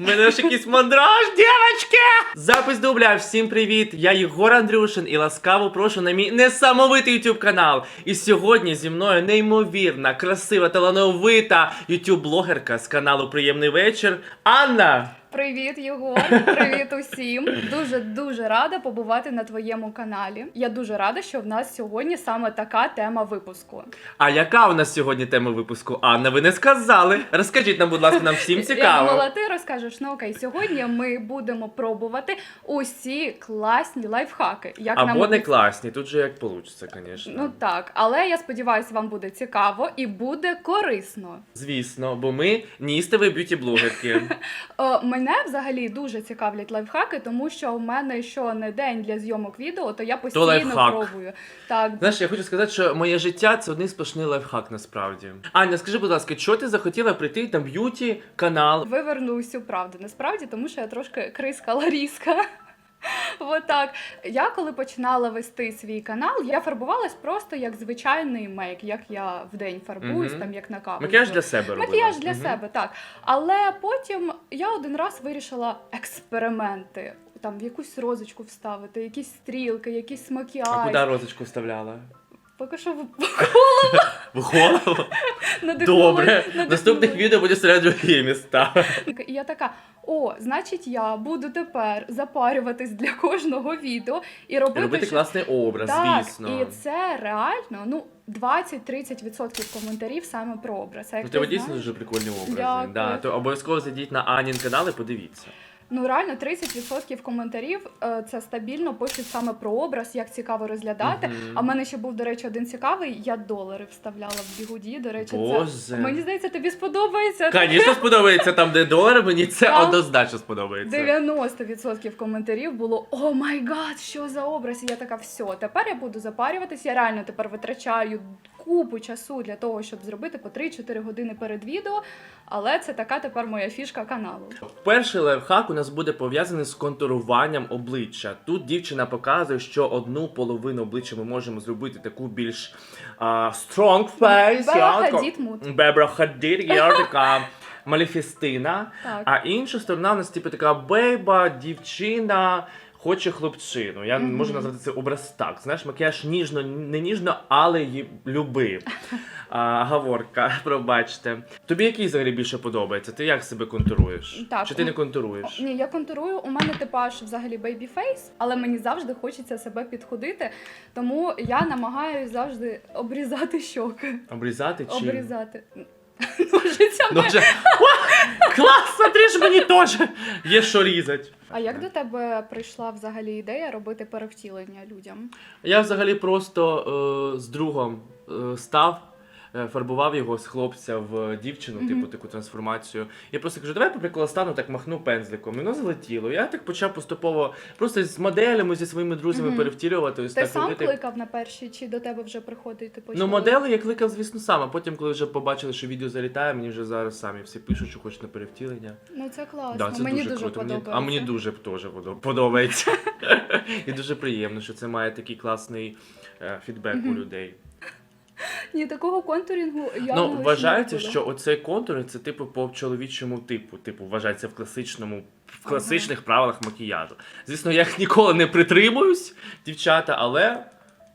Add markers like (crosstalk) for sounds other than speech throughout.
У мене ж якийсь мандраж, дівчатки! Запис дубля, всім привіт! Я Єгор Андрюшин і ласкаво прошу на мій несамовитий YouTube канал. І сьогодні зі мною неймовірна, красива, талановита YouTube блогерка з каналу Приємний вечір Анна. Привіт, Єгор! Привіт усім! Дуже дуже рада побувати на твоєму каналі. Я дуже рада, що в нас сьогодні саме така тема випуску. А яка у нас сьогодні тема випуску? Анна, ви не сказали. Розкажіть нам, будь ласка, нам всім (laughs) Я цікаво. думала, ти розкажеш. Ну окей, сьогодні ми будемо пробувати усі класні лайфхаки. Як нам Або не обіц- класні, тут же як вийде, звісно. Ну так, але я сподіваюся, вам буде цікаво і буде корисно. Звісно, бо ми ністові б'юті-блогерки. (laughs) Е, мене взагалі дуже цікавлять лайфхаки, тому що в мене що не день для зйомок відео, то я постійно лайфхак. пробую. Так, Знаєш, я хочу сказати, що моє життя це один сплошний лайфхак насправді. Аня, скажи, будь ласка, чого ти захотіла прийти на б'юті канал? Виверну всю правду. Насправді, тому що я трошки криска Ларіска. Отак. Я коли починала вести свій канал, я фарбувалась просто як звичайний мейк, як я в день фарбуюсь, Мгм. там як на каву. Макіяж для себе робила. Макіяж для Мгм. себе, так. Але потім я один раз вирішила експерименти. Там в якусь розочку вставити, якісь стрілки, якісь макіяж. А куди розочку вставляла? Поки що в- В голову? Добре. Наступних відео буде серед другі міста. І я така: о, значить, я буду тепер запарюватись для кожного відео і робити, Робити класний образ, так, звісно. І це реально ну 20-30% коментарів саме про образ. А як У ти тебе дійсно дуже прикольні образи. Дякую. Да, то обов'язково зайдіть на Анін канал і подивіться. Ну реально 30% коментарів е, це стабільно пишуть саме про образ, як цікаво розглядати. Мгм. А в мене ще був, до речі, один цікавий. Я долари вставляла в бігуді. До речі, Боже. це мені здається, тобі сподобається. Звісно, (laughs) сподобається там, де долари, мені це Там однозначно сподобається. 90% коментарів було О май гад, що за образ? І я така, все, тепер я буду запарюватися. Я реально тепер витрачаю купу часу для того, щоб зробити по 3-4 години перед відео. Але це така тепер моя фішка каналу. Перший лайфхак у нас буде пов'язаний з контуруванням обличчя. Тут дівчина показує, що одну половину обличчя ми можемо зробити таку більш а, strong face. Бела Хадід мут. Бебра Хадід, я (laughs) така малефістина. Так. А інша сторона у нас типу така бейба, дівчина. Хоче хлопчину. Я можу назвати це образ так. Знаєш, макіяж ніжно, не ніжно, але й люби. А, Гаворка, (laughs) пробачте. Тобі який взагалі більше подобається? Ти як себе контуруєш? Так, Чи ти не контуруєш? Ні, я контурую. У мене типаж взагалі бейбі фейс, але мені завжди хочеться себе підходити. Тому я намагаюся завжди обрізати щоки. Обрізати чи Обрізати. (laughs) Ножицями. Ну вже О, клас, смотри ж мені теж є що різати. А як до тебе прийшла взагалі ідея робити перевтілення людям? Я взагалі просто е, з другом е, став. Е, Фарбував його з хлопця в дівчину, Мгм. типу таку трансформацію. Я просто кажу, давай по приколу стану, так махну пензликом. І воно залетіло. Я так почав поступово просто з моделями, зі своїми друзями Мгм. перевтілювати. Ось Ти так сам робити. кликав на перші, чи до тебе вже приходити почали? Ну, модели я кликав, звісно, сам. А потім, коли вже побачили, що відео залітає, мені вже зараз самі всі пишуть, що хочуть на перевтілення. Ну це класно. Да, це мені дуже, дуже, круто. Подобається. а мені дуже теж подобається. (laughs) І дуже приємно, що це має такий класний е, фідбек у людей. Ні, такого контурінгу я Ну, вважається, що оцей контур це типу по чоловічому типу. Типу, вважається в класичному, в класичних правилах макіяжу. Звісно, я їх (laughs) ніколи не притримуюсь, дівчата, але.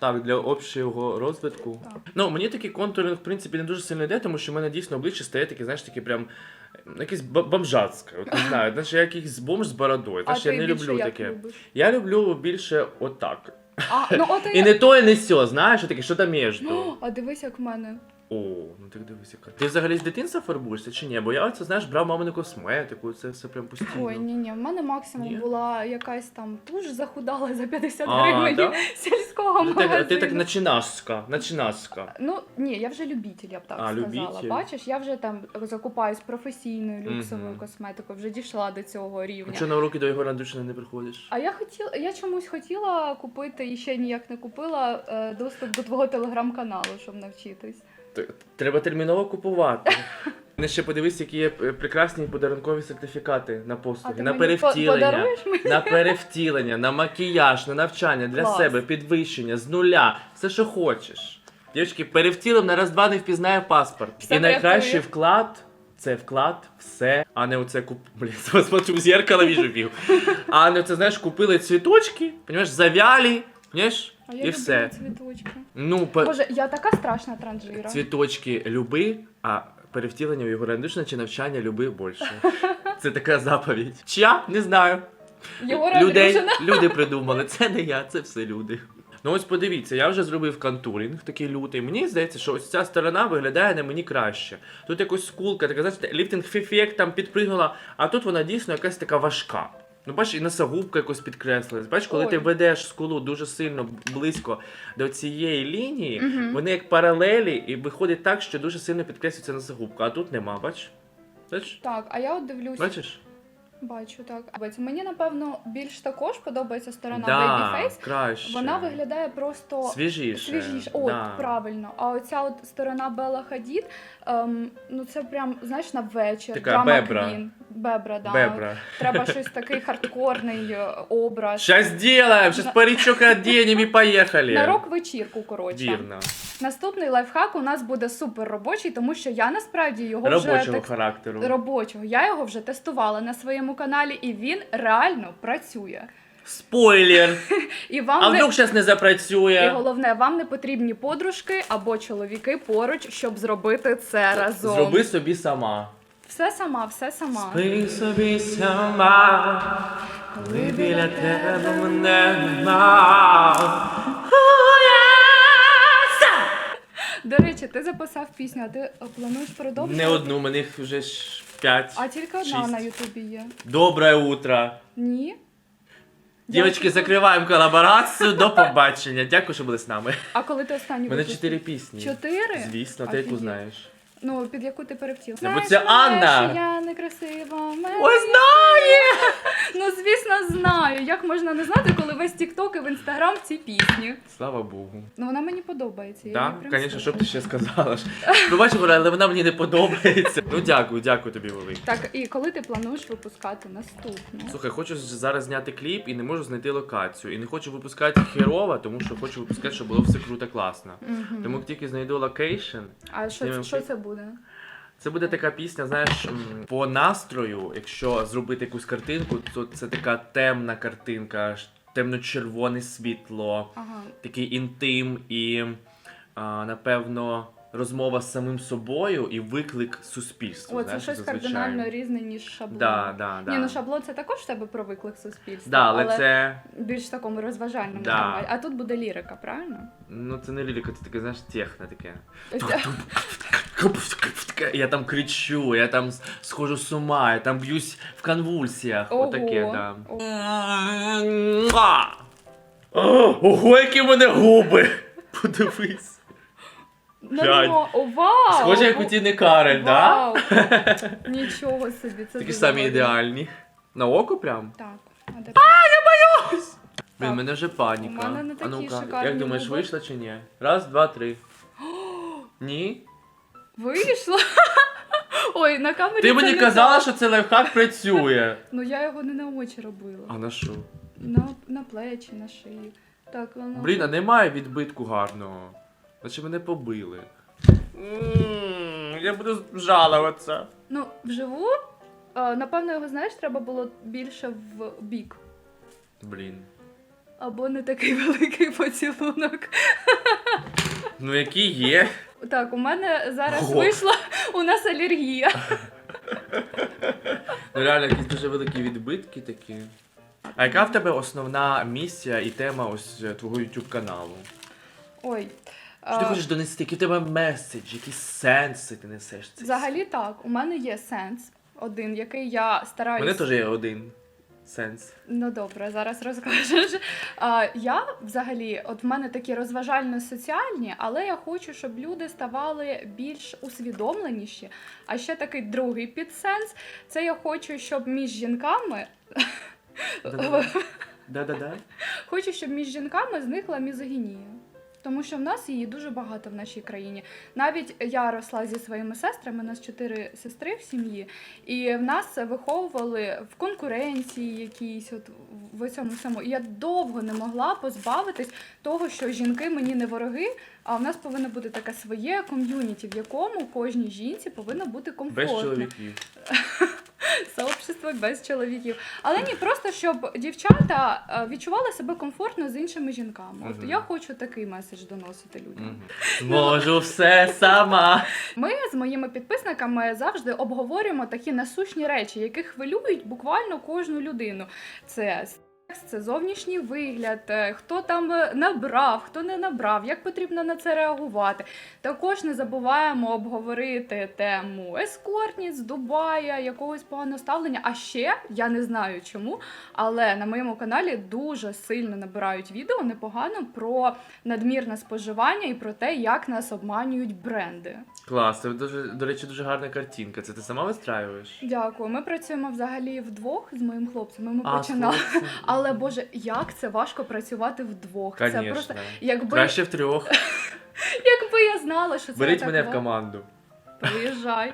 Так, для общого розвитку. Так. Ну, мені такий контур, в принципі, не дуже сильно йде, тому що в мене дійсно обличчя стає таке, знаєш, таке прям якесь бомжацьке. От не знаю, знаєш, я якийсь бомж з бородою. а Знаєш, ти я не люблю як таке. любиш? Я люблю більше отак. А, ну, от І не то, і не сьо, знаєш, таке, що там між. О, а дивись, як в мене. О, ну так дивись, яка. Ти взагалі з дитинства фарбуєшся чи ні? Бо я оце, знаєш, брав мамину косметику, це все прям постійно. Ой, ні, ні, в мене максимум Ні? була якась там туш захудала за 50 А, гривень да? (laughs) сільського ти, магазину. ти так начинашка, начинашка. Ну ні, я вже любитель, я б так А, сказала. любитель. Бачиш, я вже там закупаюсь професійною люксовою Мгм. косметикою, вже дійшла до цього рівня. Чого на уроки до Єгора Андрюшина не приходиш? А я хотіла, я чомусь хотіла купити і ще ніяк не купила е, доступ до твого телеграм-каналу, щоб навчитись. Треба терміново купувати. (laughs) Не ще подивись, які є прекрасні подарункові сертифікати на послуги, на перевтілення. На перевтілення, на макіяж, на навчання для Клас. себе, підвищення з нуля, все, що хочеш. Дівчатки, перевтілив на раз-два не впізнає паспорт. Все І найкращий врятує. вклад це вклад, все, а не оце куп... Блін, (laughs) смотрю в зеркало віжу пів. А не це, знаєш, купили цвіточки, понімаєш, завялі, понімаєш, А я і люблю все. цвіточки. Ну, по... Боже, я така страшна транжира. цвіточки люби, а перевтілення у Єгора Андрюшина чи навчання люби більше. (laughs) Це така заповідь. Чия? Не знаю. Єгора Людей, Андрюшина. люди придумали. Це не я, це все люди. Ну ось подивіться, я вже зробив контуринг такий лютий. Мені здається, що ось ця сторона виглядає на мені краще. Тут якось скулка, така знаєте, ліфтинг ефект там підпригнула, а тут вона дійсно якась така важка. Ну, бачиш, і носогубка якось підкреслилась. Бачиш, коли Ой. ти ведеш скулу дуже сильно близько до цієї лінії, Мгм. вони як паралелі, і виходить так, що дуже сильно підкреслюється носогубка, а тут нема, бачиш? Бачиш? Так, а я от дивлюсь. Бачиш? Бачу, так. Мені, напевно, більш також подобається сторона Да, Babyface. краще. Вона виглядає просто свіжіше. свіжіше. От, да. правильно. А оця от сторона Белла Хадід, ем, ну це прям, знаєш, на вечір. Така Драма бебра. Queen. Бебра, да. Бебра. Треба щось такий хардкорний е, образ. Сейчас сделаем, сейчас На- паричок оденем и поехали. На рок-вечірку, коротше. Вірно. Наступний лайфхак у нас буде супер робочий, тому що я насправді його вже Робочого так характеру. робочого. Я його вже тестувала на своєму каналі, і він реально працює. Спойлер. (laughs) І вам А вдруг зараз не І запрацює? головне, вам не потрібні подружки або чоловіки поруч, щоб зробити це разом. Зроби собі сама. Все сама, все сама. Спи собі сама, коли біля тебе мене нема. До речі, ти записав пісню, а ти е, плануєш продовжити? Не одну, мене їх вже ж п'ять. А тільки одна шість. на Ютубі є. Доброе утро. Ні? Дівчатки, закриваємо колаборацію. До побачення. Дякую, що були з нами. А коли ти останню У мене випустив? чотири пісні. Чотири? Звісно, ти яку Офігеть. знаєш. Ну, під яку ти перевтіл? Та бо це Анна. Я некрасива. мене Ой, знає! (laughs) Ну, звісно, знаю. Як можна не знати, коли весь TikTok і в Instagram ці пісні. Слава Богу. Ну, вона мені подобається. я Так, прям звісно, що б ти ще сказала? ж. Ну бачиш, Оля, але вона мені не подобається. Ну дякую, дякую тобі, велике. Так, і коли ти плануєш випускати наступну? Слухай, хочу зараз зняти кліп і не можу знайти локацію. І не хочу випускати херово, тому що хочу випускати, щоб було все круто, класно. Мгм. Тому як тільки знайду локейшн, А що, знімемо що кліп. це буде? це буде така пісня, знаєш, по настрою, якщо зробити якусь картинку, то це така темна картинка, темно-червоне світло, Ага. такий інтим і, а, напевно, розмова з самим собою і виклик суспільству. О, це знаєш, щось зазвичай. кардинально різне, ніж шаблон. Да, да, да. Ні, ну шаблон це також в тебе про виклик суспільства. да, але, це. більш в такому розважальному Да. форматі. А тут буде лірика, правильно? Ну, це не лірика, це таке, знаєш, техно таке. Я там кричу, я там схожу з ума, я там б'юсь в конвульсіях. Ого. Отаке, да. Муа! Ого, які в мене губи! Подивись. Ну, Глянь. ну, о, вау! Схоже, як у Тіни Карель, да? Вау! Нічого собі, це Такі дуже самі ідеальні. На око прям? Так. А, де- Блін, Так. мене вже паніка. У мене не а такі ну-ка, шикарні як думаєш, губи. вийшла чи ні? Раз, два, три. (gasps) Ні? Вийшло? (laughs) Ой, на камері Ти це мені не казала, так. що це лайфхак працює. Ну я його не на очі робила. А на що? На, на плечі, на шиї. Так, воно. Блін, а немає відбитку гарного. Наче мене побили. М, Я буду жалуватися. Ну, вживу, е, напевно, його, знаєш, треба було більше в бік. Блін. Або не такий (laughs) великий поцілунок. Ну які є. Так, у мене зараз Ого. вийшла у нас алергія. (laughs) Ну реально якісь дуже великі відбитки такі. А яка в тебе основна місія і тема ось е, твого YouTube каналу? Ой. Що ти е, хочеш донести? Які в тебе меседжі, які сенси ти несеш? Це Взагалі так, у мене є сенс один, який я У стараюсь. мене теж є один сенс. Ну добре, зараз розкажеш. А, я взагалі, от в мене такі розважально-соціальні, але я хочу, щоб люди ставали більш усвідомленіші. А ще такий другий підсенс це я хочу, щоб між жінками. Да-да-да. (laughs) Хочу, щоб між жінками зникла мізогінія. Тому що в нас її дуже багато в нашій країні. Навіть я росла зі своїми сестрами, у нас чотири сестри в сім'ї, і в нас виховували в конкуренції якісь, от в цьому всьому. І я довго не могла позбавитись того, що жінки мені не вороги, а в нас повинно бути таке своє ком'юніті, в якому кожній жінці повинно бути комфортно. Без чоловіків. (laughs) Сообщество без чоловіків. Але ні, просто щоб дівчата е, відчували себе комфортно з іншими жінками. От я хочу такий меседж доносити людям. Можу все сама. Ми з моїми підписниками завжди обговорюємо такі насущні речі, які хвилюють буквально кожну людину. Це це зовнішній вигляд, е, хто там е, набрав, хто не набрав, як потрібно на це реагувати. Також не забуваємо обговорити тему ескортність, Дубая, якогось поганого ставлення. А ще я не знаю чому, але на моєму каналі дуже сильно набирають відео непогано про надмірне споживання і про те, як нас обманюють бренди. Клас, це дуже, до речі, дуже гарна картинка. Це ти сама вистраюєш? Дякую. Ми працюємо взагалі вдвох з моїм хлопцем. Ми А, починали. Але боже, як це важко працювати вдвох. Це просто якби, Краще в трьох. (laughs) якби я знала, що це Беріть так мене в команду. Приїжджай.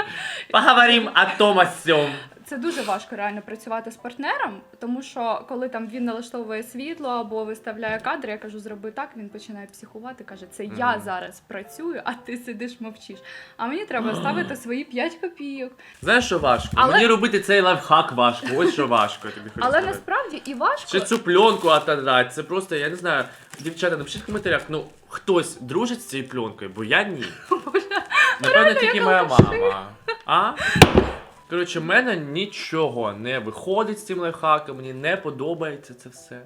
(laughs) Поговорим о том о сьом. Це дуже важко реально працювати з партнером, тому що коли там він налаштовує світло або виставляє кадр, я кажу, зроби так, він починає психувати, каже, це я зараз працюю, а ти сидиш мовчиш. А мені треба ставити свої 5 копійок. Знаєш, що важко? Але- Мені робити цей лайфхак важко. Ось що важко, я тобі хочу Але сказати. насправді і важко. Чи цю пленку отодрати, це просто, я не знаю, дівчата, напишіть в коментарях, ну хтось дружить з цією пленкою, бо я ні. (laughs) Напевно, тільки моя мама. А? Коротше, в мене нічого не виходить з цим лайфхаком, мені не подобається це все.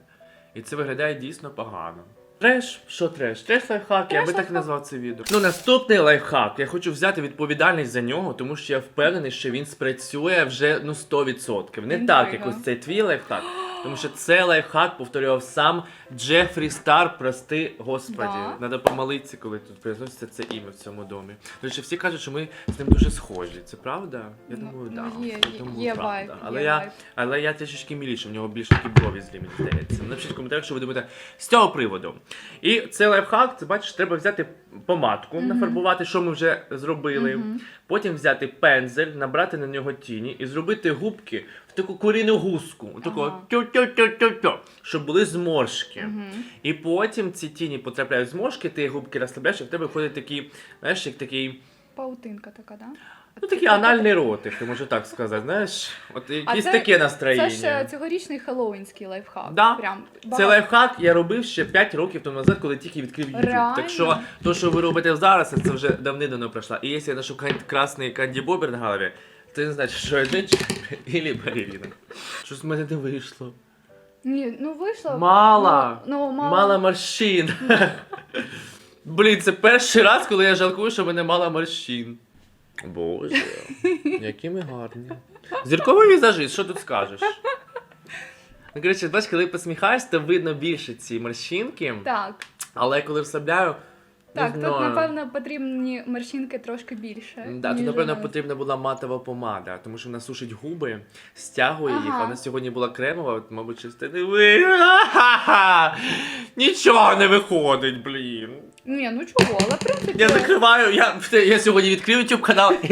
І це виглядає дійсно погано. Треш, що треш? Треш лайфхак, я би так назвав це відео. Ну, наступний лайфхак. Я хочу взяти відповідальність за нього, тому що я впевнений, що він спрацює вже ну 100%. Не так, як ось цей твій лайфхак. (gasps) Тому що це лайфхак повторював сам Джефрі Стар, прости господі. Да. Надо помолитися, коли тут произноситься це ім'я в цьому домі. До речі, всі кажуть, що ми з ним дуже схожі. Це правда? Я Ну, думаю, ну, да. є- Я думаю, є правда. вайб, Але є я, вайб. але я трішечки міліше, в нього більш такі брові злі, мені здається. Напишіть в коментарях, що ви думаєте з цього приводу. І це лайфхак, це бачиш, треба взяти помадку, нафарбувати, що ми вже зробили. Потім взяти пензель, набрати на нього тіні і зробити губки в таку куріну гуску, таку Ага. тю-тю-тю-тю-тю, щоб були зморшки. І потім ці тіні потрапляють в зморшки, ти губки розслабляєш, і в тебе виходить такий, знаєш, як такий, Паутинка така, да? Ну такий анальний ротик, я можу так сказати. Знаєш, от якесь це- таке настроєння. Це ж е, цьогорічний хеллоуінський лайфхак. Да. Прям Це багато. лайфхак я робив ще 5 років тому назад, коли тільки відкрив YouTube. Реально? Так що то, що ви робите зараз, це вже давним-давно пройшло. І якщо я ношу кан- красний канді бобер на голові, це не значить, що я женщина або балерина. Щось в мене не вийшло. Ні, ну вийшло. Мало. Ну, ну мало. Мало морщин. Блін, це перший раз, коли я жалкую, що в мене мало морщин. Боже, (laughs) які ми гарні. Зірковий візажист, що тут скажеш? Ну, коротше, бачиш, коли посміхаєш, то видно більше ці морщинки, Так, але коли розслабляю, так, тут, знаю. напевно, потрібні морщинки трошки більше. Да, тут, у напевно, нас. потрібна була матова помада, тому що вона сушить губи, стягує їх, Ага. а вона сьогодні була кремова, от, мабуть, не ви. Нічого не виходить, блін. Ні, ну чого, але в принципі. Я закриваю, я, я сьогодні відкрив YouTube канал і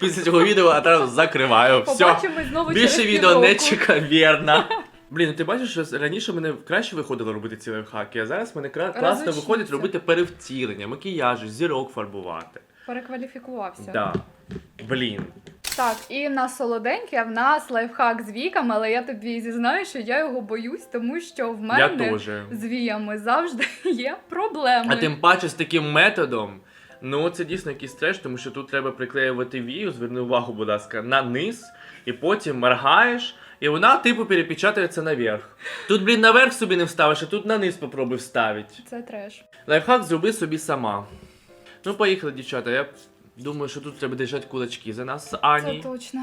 після цього відео одразу закриваю. Все. Побачимось знову Більше через відео не півроку. чекай, вірно. Блін, ну ти бачиш, що раніше мене краще виходило робити ці лайфхаки, а зараз мене кра- класно виходить робити перевтілення, макіяжі, зірок фарбувати. Перекваліфікувався. Да. Блін. Так, і на солоденьке в нас лайфхак з віками, але я тобі зізнаю, що я його боюсь, тому що в Я мене теж. з віями завжди (laughs) є проблеми. А тим паче з таким методом. Ну, це дійсно якийсь треш, тому що тут треба приклеювати вію, зверни увагу, будь ласка, на низ, і потім моргаєш, і вона, типу, перепечатується наверх. Тут, блін, наверх собі не вставиш, а тут на низ попробуй вставити. Це треш. Лайфхак зроби собі сама. Ну, поїхали, дівчата. Я думаю, що тут треба держати кулачки за нас з Це точно.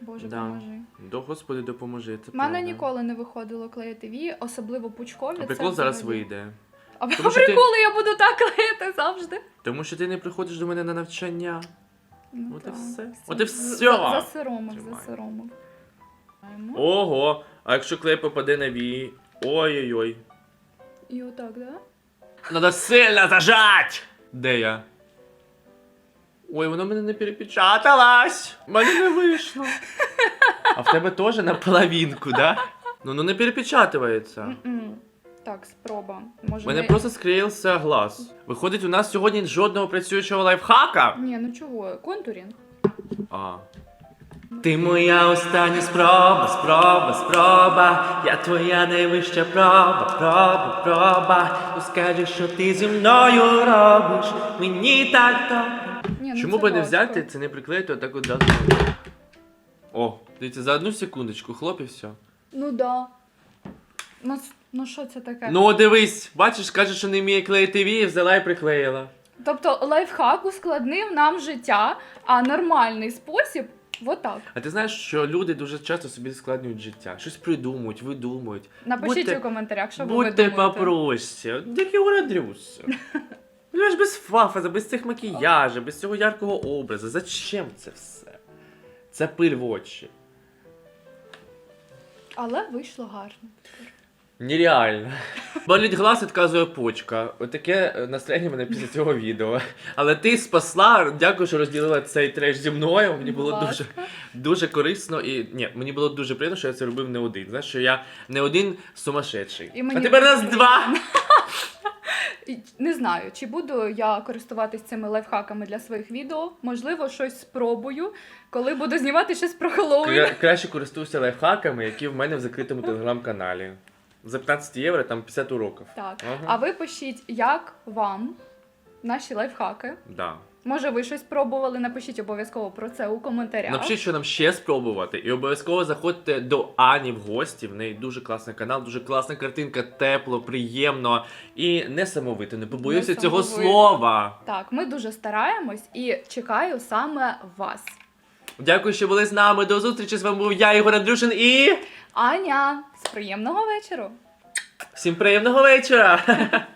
Боже, Да. поможи. До Господи, допоможи. Це У мене правда. ніколи не виходило клеїти вії, особливо пучкові. А це прикол зараз взагалі. вийде. А Тому що ти- приколи я буду так клеїти завжди. Тому що ти не приходиш до мене на навчання. Ну, От і так. все. От і все. За, засоромив, Тримай. засоромив. Ого, а якщо клей попаде на вії. Ой-ой-ой. І отак, да? Надо сильно зажать! Де я? Ой, воно в мене не перепечаталось! В мене не вийшло. А в тебе теж на половинку, да? Ну, ну не перепечатується. М-м. Так, спроба. Може, У мене не- просто склеївся глаз. Виходить, у нас сьогодні жодного працюючого лайфхака. Ні, ну чого, контурінг. А. Ти моя остання спроба, спроба, спроба. Я твоя найвища проба, проба, проба. Ну скажи, що ти зі мною робиш. Мені так добре. Ні, ну Чому це би не важко. взяти це не приклеїти отак от одразу? О, дивіться, за одну секундочку, хлоп і все. Ну да. Ну, с- ну що це таке? Ну, дивись, бачиш, каже, що не вміє клеїти вії, взяла і приклеїла. Тобто лайфхак ускладнив нам життя, а нормальний спосіб отак. А ти знаєш, що люди дуже часто собі складнюють життя, щось придумують, видумують. Напишіть Будьте- у коментарях, що ви Будьте думаєте. попроще. Як його Андрюся. Ну ж без фафа, без цих макіяжів, без цього яркого образу. Зачем це все? Це пиль в очі. Але вийшло гарно. Нереально. Болить глаз, відказує почка. Отаке е, настроєння мене після цього відео. Але ти спасла, дякую, що розділила цей треш зі мною. Мені було Будь дуже, дуже корисно і ні, мені було дуже приємно, що я це робив не один. Знаєш, що я не один сумасшедший. І мені а тепер нас (laughs) два. Не знаю, чи буду я користуватись цими лайфхаками для своїх відео. Можливо, щось спробую, коли буду знімати щось про Хеллоуін. Кра- краще користуюся лайфхаками, які в мене в закритому телеграм-каналі. За 15 євро там 50 уроків. Так. Ага. А ви пишіть, як вам наші лайфхаки. Да. Може, ви щось пробували? Напишіть обов'язково про це у коментарях. Напишіть, що нам ще спробувати, і обов'язково заходьте до Ані в гості. В неї дуже класний канал, дуже класна картинка, тепло, приємно і несамовито. Не побоюся цього слова. Так, ми дуже стараємось і чекаю саме вас. Дякую, що були з нами. До зустрічі. З вами був я, Ігор Андрюшин, і Аня, з приємного вечора! всім приємного вечора! (laughs)